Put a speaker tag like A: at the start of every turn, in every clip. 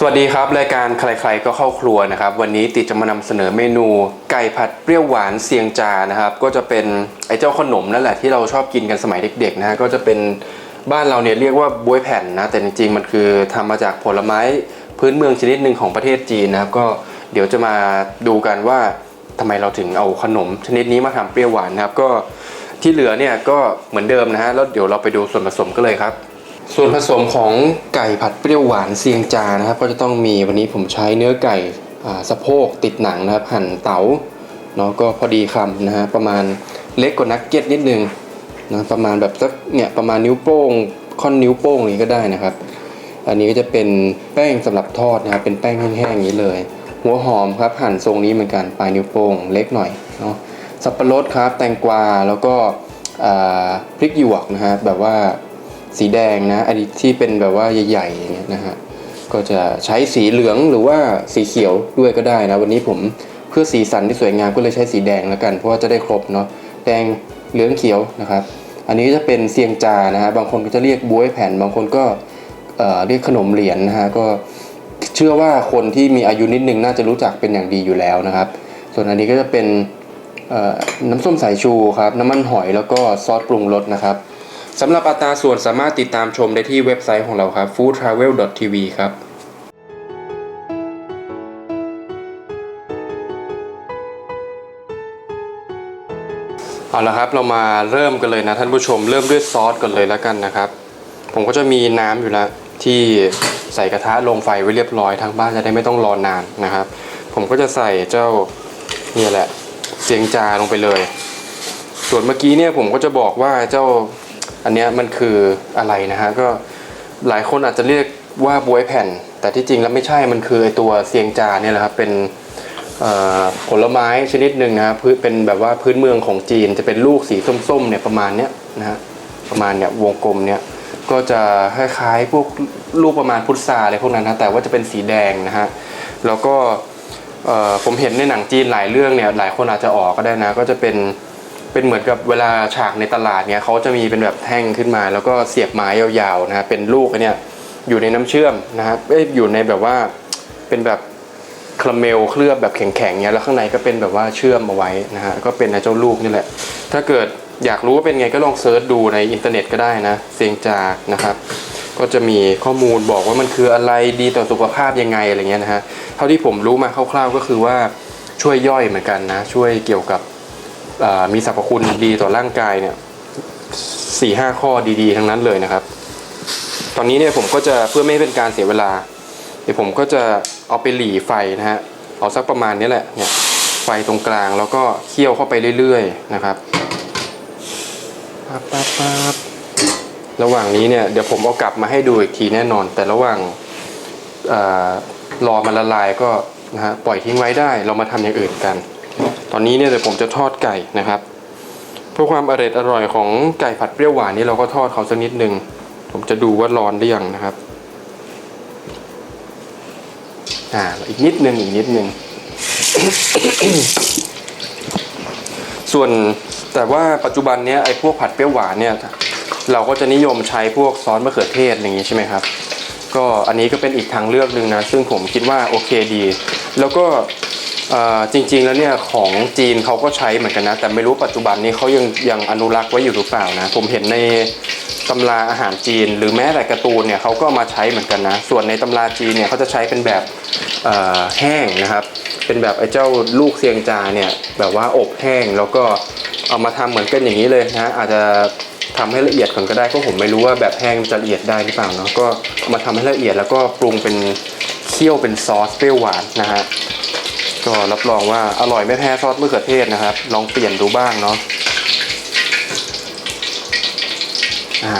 A: สวัสดีครับ รายการใครๆก็เข้าครัวนะครับ วันนี้ติดจะมานำเสนอเมนู ไก่ผัดเปรี้ยวหวานเซียงจานะครับ ก็จะเป็นไอ้เจ้าขนมนั่นแหละที่เราชอบกินกันสมัยเด็กๆนะฮะก็จะเป็นบ้านเราเนี่ยเรียกว่าบวยแผ่นนะแต่จริงๆมันคือทำมาจากผลไม้พื้นเมืองชนิดหนึ่งของประเทศจีนนะครับ ก็เดี๋ยวจะมาดูกันว่าทำไมเราถึงเอาขนมชนิดนี้มาทำเปรี้ยวหวานนะครับ ก็ที่เหลือเนี่ยก็เหมือนเดิมนะฮะแล้วเดี๋ยวเราไปดูส่วนผสมกันเลยครับ ส่วนผสมของไก่ผัดเปรี้ยวหวานเซียงจานะครับ ก็จะต้องมีวันนี้ผมใช้เนื้อไก่สะโพกติดหนังนะครับ หั่นเต๋าเนาะก็พอดีคำนะฮะประมาณเล็กกว่านักเก็ตนิดนึงนะประมาณแบบสักเนี่ยประมาณนิ้วโป้งค่อนนิ้วโป้งนี้ก็ได้นะครับ อันนี้ก็จะเป็นแป้งสำหรับทอดนะครับเป็นแป้งแห้งๆอย่างนี้เลย หัวหอมครับหั่นทรงนี้เหมือนกันปลายนิ้วโป้งเล็กหน่อยเนาะสับปะรดครับแตงกวาแล้วก็พริกหยวกนะฮะแบบว่า สีแดงนะอันนี้ที่เป็นแบบว่าใหญ่ๆอย่างเงี้ยนะฮะก็จะใช้สีเหลืองหรือว่าสีเขียวด้วยก็ได้นะ วันนี้ผมเพื่อสีสันที่สวยงามก็เลยใช้สีแดงแล้วกัน เพราะว่าจะได้ครบเนาะแดงเหลืองเขียวนะครับ อันนี้จะเป็นเซียงจานะฮะบางคนก็จะเรียกบ๊วยแผ่น บางคนก็เอ่อเรียกขนมเหรียญนะฮะก็เชื่อว่าคนที่มีอายุนิดนึงน่าจะรู้จักเป็นอย่างดีอยู่แล้วนะครับ ส่วนอันนี้ก็จะเป็นเอ่อน้ำส้มสายชูครับน้ำมันหอยแล้วก็ซอสปรุงรสนะครับ สำหรับอัตราส่วนสามารถติดตามชมได้ที่เว็บไซต์ของเราครับ foodtravel.tv ครับเอาละครับเรามาเริ่มกันเลยนะท่านผู้ชม เริ่มด้วยซอสก่อนเลยแล้วกันนะครับ ผมก็จะมีน้ำอยู่แล้วที่ใส่กระทะลงไฟไว้เรียบร้อยทางบ้านจะได้ไม่ต้องรอนานนะครับ ผมก็จะใส่เจ้าเนี่ยแหละเสียงจาลงไปเลย ส่วนเมื่อกี้เนี่ยผมก็จะบอกว่าเจ้า อันนี้มันคืออะไรนะฮะก็หลายคนอาจจะเรียกว่าบวยแผ่น แต่ที่จริงแล้วไม่ใช่มันคือไอตัวเซียงจาเนี่ยแหละครับเป็นผลไม้ชนิดหนึ่งนะครับพื้นเป็นแบบว่าพื้นเมืองของจีนจะเป็นลูกสีส้มๆเนี่ยประมาณเนี้ยนะฮะประมาณเนี่ยวงกลมเนี่ยก็จะคล้ายๆพวกลูกประมาณพุทราอะไรพวกนั้นนะแต่ว่าจะเป็นสีแดงนะฮะแล้วก็ผมเห็นในหนังจีนหลายเรื่องเนี่ยหลายคนอาจจะออกก็ได้นะ ก็จะเป็น เป็นเหมือนกับเวลาฉากในตลาดเนี่ยเขาจะมีเป็นแบบแท่งขึ้นมา แล้วก็เสียบไม้ยาวๆนะฮะเป็นลูกเนี่ยอยู่ในน้ำเชื่อมนะครับเอ้ยอยู่ในแบบว่าเป็นแบบคาราเมลเคลือบแบบแข็งๆเนี่ยแล้วข้างในก็เป็นแบบว่าเชื่อมเอาไว้นะฮะก็เป็นไอ้เจ้าลูกนี่แหละ ถ้าเกิดอยากรู้ว่าเป็นไงก็ลองเซิร์ชดูในอินเทอร์เน็ตก็ได้นะเซียงจานะครับ ก็จะมีข้อมูลบอกว่ามันคืออะไรดีต่อสุขภาพยังไงอะไรเงี้ยนะฮะเท่าที่ผมรู้มาคร่าวๆก็คือว่าช่วยย่อยเหมือนกันนะ ช่วยเกี่ยวกับ มีสรรพคุณดีต่อร่างกายเนี่ยสี่ห้าข้อดีๆ ทั้งนั้นเลยนะครับ ตอนนี้เนี่ยผมก็จะเพื่อไม่ให้เป็นการเสียเวลา เดี๋ยวผมก็จะเอาไปหลีไฟนะฮะเอาสักประมาณนี้แหละเนี่ยไฟตรงกลางแล้วก็เคี่ยวเข้าไปเรื่อยๆนะครับปั๊บปั๊บปั๊บระหว่างนี้เนี่ยเดี๋ยวผมเอากลับมาให้ดูอีกทีแน่นอน แต่ระหว่างเอ่อรอมันละลายก็นะฮะปล่อยทิ้งไว้ได้เรามาทำอย่างอื่นกัน ตอนนี้เนี่ยเดี๋ยวผมจะทอดไก่นะครับเพื่อความอร่อยอร่อยของไก่ผัดเปรี้ยวหวานนี่เราก็ทอดเขาสักนิดหนึ่งผมจะดูว่าร้อนหรือยังนะครับอ่าอีกนิดหนึ่งอีกนิดหนึ่งส่วนแต่ว่าปัจจุบันเนี้ยไอ้พวกผัดเปรี้ยวหวานเนี่ยเราก็จะนิยมใช้พวกซอสมะเขือเทศอย่างนี้ใช่ไหมครับ ก็อันนี้ก็เป็นอีกทางเลือกหนึ่งนะ ซึ่งผมคิดว่าโอเคดี แล้วก็ จริงๆแล้วเนี่ยของจีนเขาก็ใช้เหมือนกันนะ แต่ไม่รู้ปัจจุบันนี้เขายังยังอนุรักษ์ไว้อยู่หรือเปล่านะ ผมเห็นในตำราอาหารจีน หรือแม้แต่การ์ตูนเนี่ยเขาก็มาใช้เหมือนกันนะ ส่วนในตำราจีนเนี่ยเขาจะใช้เป็นแบบแห้งนะครับ เป็นแบบไอ้เจ้าลูกเซียงจาเนี่ยแบบว่าอบแห้งแล้วก็เอามาทำเหมือนเป็นอย่างนี้เลยนะอาจจะทำให้ละเอียดก่อนก็ได้เพราะผมไม่รู้ว่าแบบแห้งจะละเอียดได้หรือเปล่าเนาะก็มาทำให้ละเอียดแล้วก็ปรุงเป็นเคี่ยวเป็นซอสเปรี้ยวหวานนะฮะ ก็รับรองว่าอร่อยไม่แพ้ซอสมะเขือเทศนะครับ ลองเปลี่ยนดูบ้างเนาะอ่า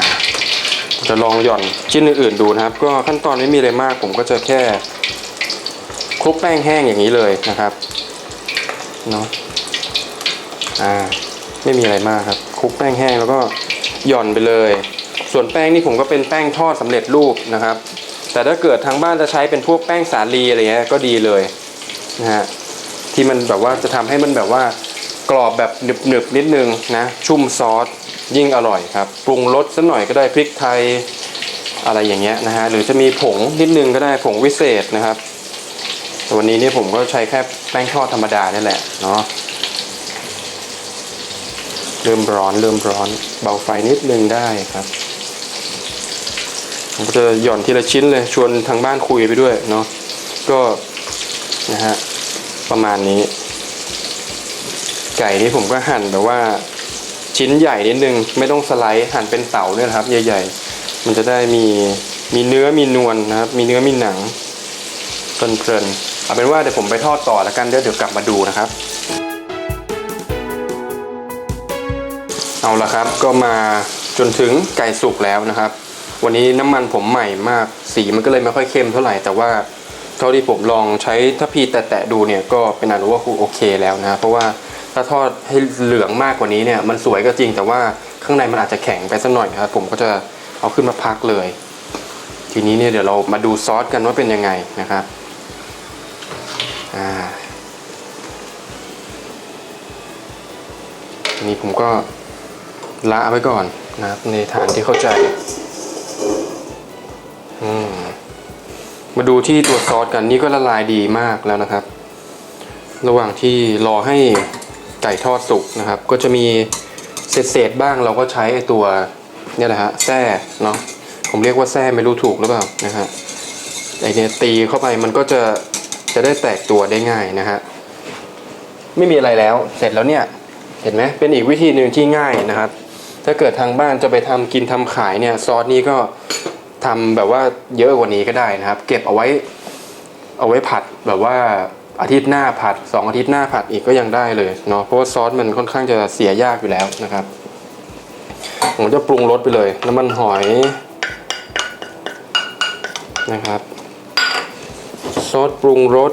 A: จะลองหย่อนชิ้นอื่นๆดูนะครับ ก็ขั้นตอนไม่มีอะไรมาก ผมก็จะแค่คลุกแป้งแห้งอย่างนี้เลยนะครับเนาะอ่าไม่มีอะไรมากครับคลุกแป้งแห้งแล้วก็หย่อนไปเลย ส่วนแป้งนี่ผมก็เป็นแป้งทอดสำเร็จรูปนะครับ แต่ถ้าเกิดทางบ้านจะใช้เป็นพวกแป้งสาลีอะไรเงี้ยก็ดีเลย นะฮะที่มันแบบว่าจะทำให้มันแบบว่ากรอบแบบหนึบๆนิดนึงนะชุ่มซอสยิ่งอร่อยครับปรุงรสสักหน่อยก็ได้พริกไทยอะไรอย่างเงี้ยนะฮะหรือจะมีผงนิดนึงก็ได้ผงวิเศษนะครับแต่วันนี้เนี่ยผมก็ใช้แค่แป้งทอดธรรมดานี่แหละเนาะเริ่มร้อนเริ่มร้อนเบาไฟนิดนึงได้ครับผมก็จะหย่อนทีละชิ้นเลยชวนทางบ้านคุยไปด้วยเนาะก็ นะฮะประมาณนี้ ไก่นี่ผมก็หั่นแบบว่าชิ้นใหญ่นิดนึงไม่ต้องสไลด์หั่นเป็นเต๋าเนี่ยครับ ใหญ่ ๆ มันจะได้มีมีเนื้อมีนวลนะครับ มีเนื้อมีหนังเพลินๆเอาเป็นว่าเดี๋ยวผมไปทอดต่อแล้วกันเดี๋ยวเดี๋ยวกลับมาดูนะครับ เอาละครับก็มาจนถึงไก่สุกแล้วนะครับ วันนี้น้ำมันผมใหม่มากสีมันก็เลยไม่ค่อยเข้มเท่าไหร่แต่ว่า เท่าที่ผมลองใช้ถ้าพีแตะๆดูเนี่ยก็เป็นอันว่าโอเคแล้วนะ เพราะว่าถ้าทอดให้เหลืองมากกว่านี้เนี่ยมันสวยก็จริงแต่ว่าข้างในมันอาจจะแข็งไปสักหน่อยครับผมก็จะเอาขึ้นมาพักเลย ทีนี้เนี่ยเดี๋ยวเรามาดูซอสกันว่าเป็นยังไงนะครับอ่าทีนี้ผมก็ละไว้ก่อนนะครับในฐานที่เข้าใจ มาดูที่ตัวซอสกันนี่ก็ละลายดีมากแล้วนะครับ ระหว่างที่รอให้ไก่ทอดสุกนะครับ ก็จะมีเศษๆบ้างเราก็ใช้ไอตัวเนี่ยแหละฮะแส้เนาะผมเรียกว่าแส้ไม่รู้ถูกหรือเปล่านะฮะไอเนี่ยตีเข้าไปมันก็จะจะได้แตกตัวได้ง่ายนะฮะไม่มีอะไรแล้วเสร็จแล้วเนี่ยเห็นไหมเป็นอีกวิธีหนึ่งที่ง่ายนะครับ ถ้าเกิดทางบ้านจะไปทำกินทำขายเนี่ยซอสนี้ก็ ทำแบบว่าเยอะกว่านี้ก็ได้นะครับ เก็บเอาไว้เอาไว้ผัดแบบว่าอาทิตย์หน้าผัดสองอาทิตย์หน้าผัดอีกก็ยังได้เลยเนาะเพราะว่าซอสมันค่อนข้างจะเสียยากอยู่แล้วนะครับ ผมจะปรุงรสไปเลยน้ำมันหอยนะครับซอสปรุงรส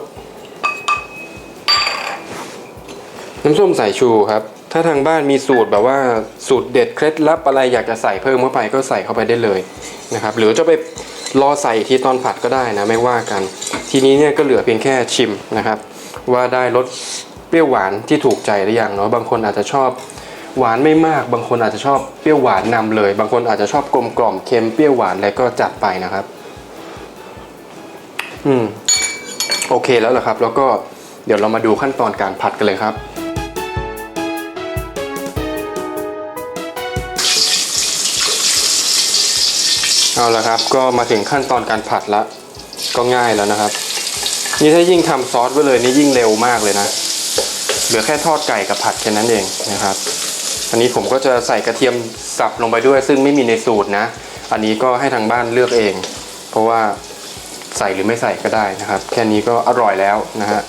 A: น้ำส้มสายชูครับ ถ้าทางบ้านมีสูตรแบบว่าสูตรเด็ดเคล็ดลับอะไรอยากจะใส่เพิ่มเข้าไปก็ใส่เข้าไปได้เลยนะครับ หรือจะไปรอใส่อีกทีตอนผัดก็ได้นะไม่ว่ากัน ทีนี้เนี่ยก็เหลือเพียงแค่ชิมนะครับ ว่าได้รสเปรี้ยวหวานที่ถูกใจหรือยังเนาะบางคนอาจจะชอบหวานไม่มาก บางคนอาจจะชอบเปรี้ยวหวานนำเลย บางคนอาจจะชอบกลมกล่อมเค็มเปรี้ยวหวานอะไรก็จัดไปนะครับ อืมโอเคแล้วเหรอครับ แล้วก็เดี๋ยวเรามาดูขั้นตอนการผัดกันเลยครับ เอาละครับ ก็มาถึงขั้นตอนการผัดละ ก็ง่ายแล้วนะครับ นี่ถ้ายิ่งทำซอสไว้เลยนี่ยิ่งเร็วมากเลยนะ เหลือแค่ทอดไก่กับผัดแค่นั้นเองนะครับ อันนี้ผมก็จะใส่กระเทียมสับลงไปด้วย ซึ่งไม่มีในสูตรนะ อันนี้ก็ให้ทางบ้านเลือกเอง เพราะว่าใส่หรือไม่ใส่ก็ได้นะครับ แค่นี้ก็อร่อยแล้วนะฮะ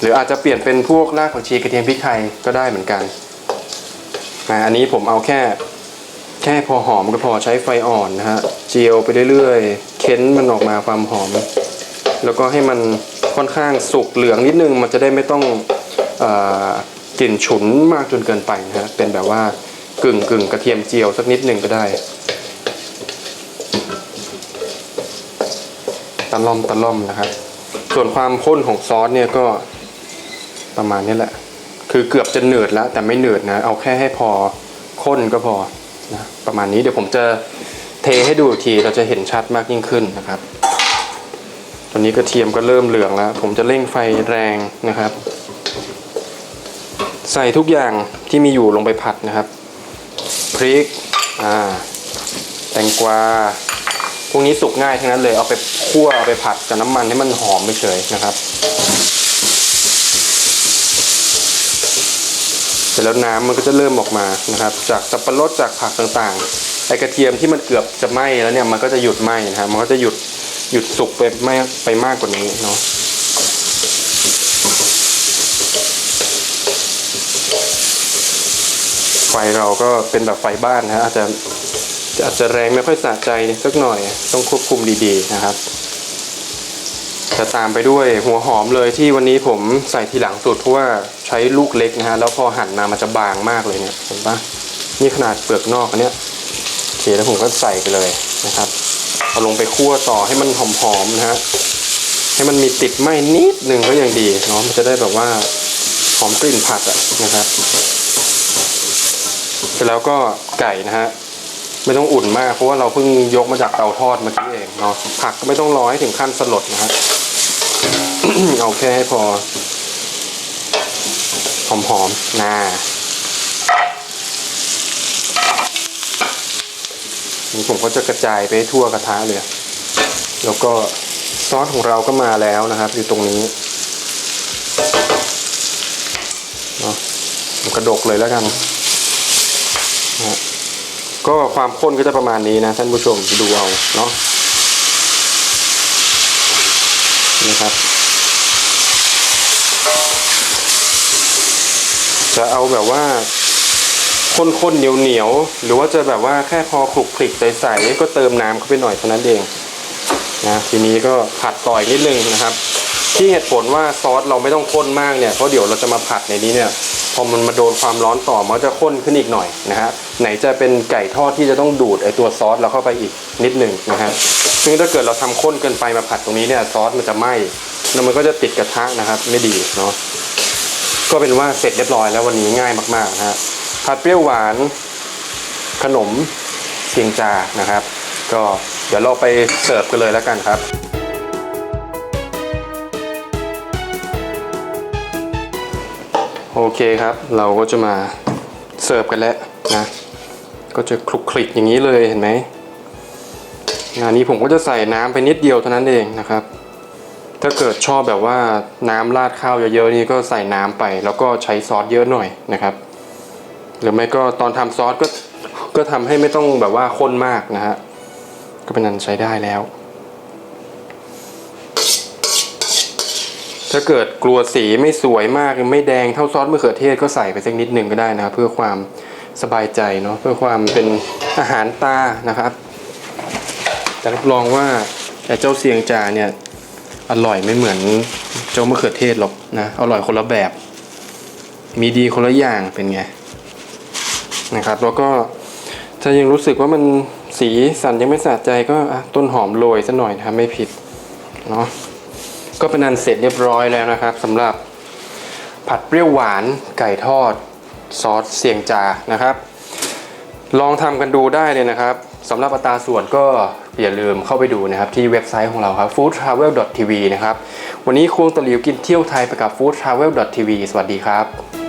A: หรืออาจจะเปลี่ยนเป็นพวกรากผักชีกระเทียมพริกไทยก็ได้เหมือนกันนะอันนี้ผมเอาแค่แค่พอหอมก็พอใช้ไฟอ่อนนะฮะ เจียวไปเรื่อยๆ เค้นมันออกมาความหอม แล้วก็ให้มันค่อนข้างสุกเหลืองนิดนึง มันจะได้ไม่ต้องอกลิ่นฉุนมากจนเกินไปนะฮะ เป็นแบบว่ากึ่งกึ่งกระเทียมเจียวสักนิดหนึ่งก็ได้ ตะล่อมตะล่อมนะครับ ส่วนความข้นของซอสเนี่ยก็ประมาณนี้แหละ คือเกือบจะหนืดแล้ว แต่ไม่หนืดนะ เอาแค่ให้พอข้นก็พอนะประมาณนี้เดี๋ยวผมจะ เทให้ดูอีกทีเราจะเห็นชัดมากยิ่งขึ้นนะครับ ตอนนี้กระเทียมก็เริ่มเหลืองแล้ว ผมจะเร่งไฟแรงนะครับ ใส่ทุกอย่างที่มีอยู่ลงไปผัดนะครับ พริก อ่า แตงกวา พวกนี้สุกง่ายทั้งนั้นเลย เอาไปคั่วเอาไปผัดกับน้ำมันให้มันหอมไปเฉยนะครับ เสร็จแล้วน้ำมันก็จะเริ่มออกมานะครับ จากสับปะรดจากผักต่างๆ ไอกระเทียมที่มันเกือบจะไหม้แล้วเนี่ยมันก็จะหยุดไหม้นะครับมันก็จะหยุดหยุดสุกไปไม่ไปมากกว่านี้เนาะไฟเราก็เป็นแบบไฟบ้านนะฮะอาจจะอาจจะแรงไม่ค่อยสะใจสักหน่อย ต้องควบคุมดีๆนะครับจะตามไปด้วยหัวหอมเลยที่วันนี้ผมใส่ทีหลังสุดเพราะว่าใช้ลูกเล็กนะฮะแล้วพอหั่นมามันจะบางมากเลยเนี่ยเห็นปะนี่ขนาดเปลือกนอกอันเนี้ย เคแล้วผมก็ใส่ไปเลยนะครับเอาลงไปคั่วต่อให้มันหอมๆนะฮะให้มันมีติดไหมนิดหนึ่งก็ยังดีเนาะมันจะได้แบบว่าหอมกลิ่นผัดอะนะครับ เสร็จแล้วก็ไก่นะฮะไม่ต้องอุ่นมากเพราะว่าเราเพิ่งยกมาจากเตาทอดเมื่อกี้เองเนาะผักก็ไม่ต้องรอให้ถึงขั้นสลดนะฮะเอาแค่ให้พอหอมๆนา นี่ผมก็จะกระจายไปทั่วกระทะเลย แล้วก็ซอสของเราก็มาแล้วนะครับ อยู่ตรงนี้เนาะกระดกเลยแล้วกันนะก็ความข้นก็จะประมาณนี้นะท่านผู้ชมดูเอาเนาะนะครับจะเอาแบบว่า ข้นๆเหนียวๆหรือว่าจะแบบว่าแค่พอคลุกคลิกใสๆก็เติมน้ำเข้าไปหน่อยเท่านั้นเองนะทีนี้ก็ผัดต่อยนิดนึงนะครับ ที่เหตุผลว่าซอสเราไม่ต้องข้นมากเนี่ยเพราะเดี๋ยวเราจะมาผัดในนี้เนี่ยพอมันมาโดนความร้อนต่อมันจะข้นขึ้นอีกหน่อยนะฮะไหนจะเป็นไก่ทอดที่จะต้องดูดไอตัวซอสเราเข้าไปอีกนิดหนึ่งนะฮะซึ่งถ้าเกิดเราทำข้นเกินไปมาผัดตรงนี้เนี่ยซอสมันจะไหม้แล้วมันก็จะติดกระทะนะครับ ไม่ดีเนาะก็เป็นว่าเสร็จเรียบร้อยแล้ววันนี้ง่ายมากๆนะฮะ ผัดเปรี้ยวหวาน ขนมเสียงจานะครับ ก็เดี๋ยวเราไปเสิร์ฟกันเลยแล้วกันครับ โอเคครับเราก็จะมาเสิร์ฟกันแล้วนะก็จะคลุกคลิกอย่างนี้เลยเห็นไหมงานนี้ผมก็จะใส่น้ำไปนิดเดียวเท่านั้นเองนะครับ ถ้าเกิดชอบแบบว่าน้ำราดข้าวเยอะๆนี่ก็ใส่น้ำไป แล้วก็ใช้ซอสเยอะหน่อยนะครับ หรือไม่ก็ตอนทำซอสก็ก็ทำให้ไม่ต้องแบบว่าข้นมากนะฮะก็เป็นนั้นใช้ได้แล้ว ถ้าเกิดกลัวสีไม่สวยมากไม่แดงเท่าซอสมะเขือเทศก็ใส่ไปสักนิดหนึ่งก็ได้นะครับเพื่อความสบายใจเนาะเพื่อความเป็นอาหารตานะครับแต่รับรองว่าแต่เจ้าเสียงจาเนี่ยอร่อยไม่เหมือนเจ้ามะเขือเทศหรอกนะอร่อยคนละแบบ มีดีคนละอย่างเป็นไง นะครับ แล้วก็ถ้ายังรู้สึกว่ามันสีสันยังไม่สะใจก็ต้นหอมโรยซะหน่อยนะครับไม่ผิดเนาะก็เป็นอันเสร็จเรียบร้อยแล้วนะครับสำหรับผัดเปรี้ยวหวานไก่ทอดซอสเสียงจานะครับ ลองทำกันดูได้เลยนะครับสำหรับอัตราส่วนก็อย่าลืมเข้าไปดูนะครับที่เว็บไซต์ของเราครับ foodtravel.tv นะครับ วันนี้ควงตะหลิวกินเที่ยวไทยไปกับ foodtravel.tv สวัสดีครับ